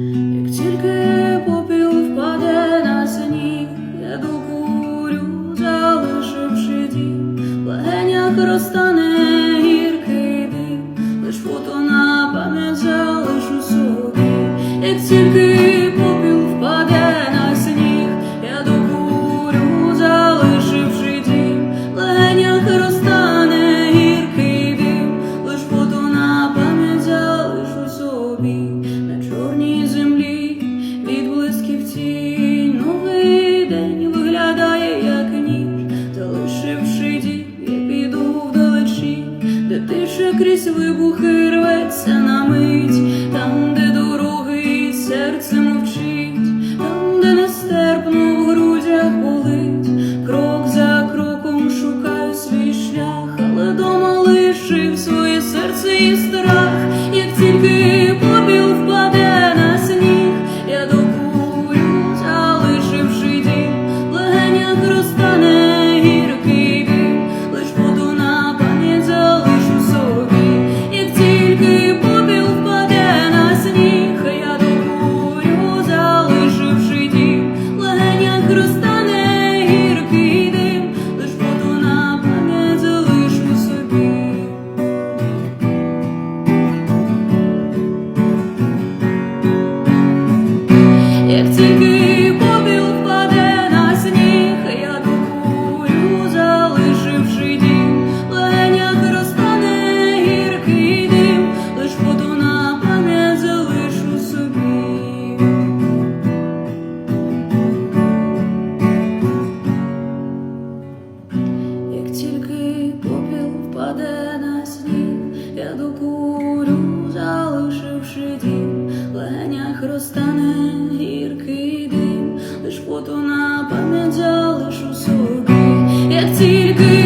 Як тільки попіл впаде на сніг, я докурю, залишивши дім, в легенях розтане вибухи рветься на мить, там, де дороги серце мовчить, там, де нестерпно в грудях болить, крок за кроком шукаю свій шлях, але дома лишив своє серце і страх, як тільки розтане гіркий дим, лиш воду на пам'ять залишу собі. Як тільки попіл впаде на сніг, я докурю, залишивши дім, в легенях розтане гіркий дим, лиш воду на залишу собі. тебе на сніг, залишивши дім, в легенях гіркий дим, лиш фото на пам'ять залишу собі, як тільки.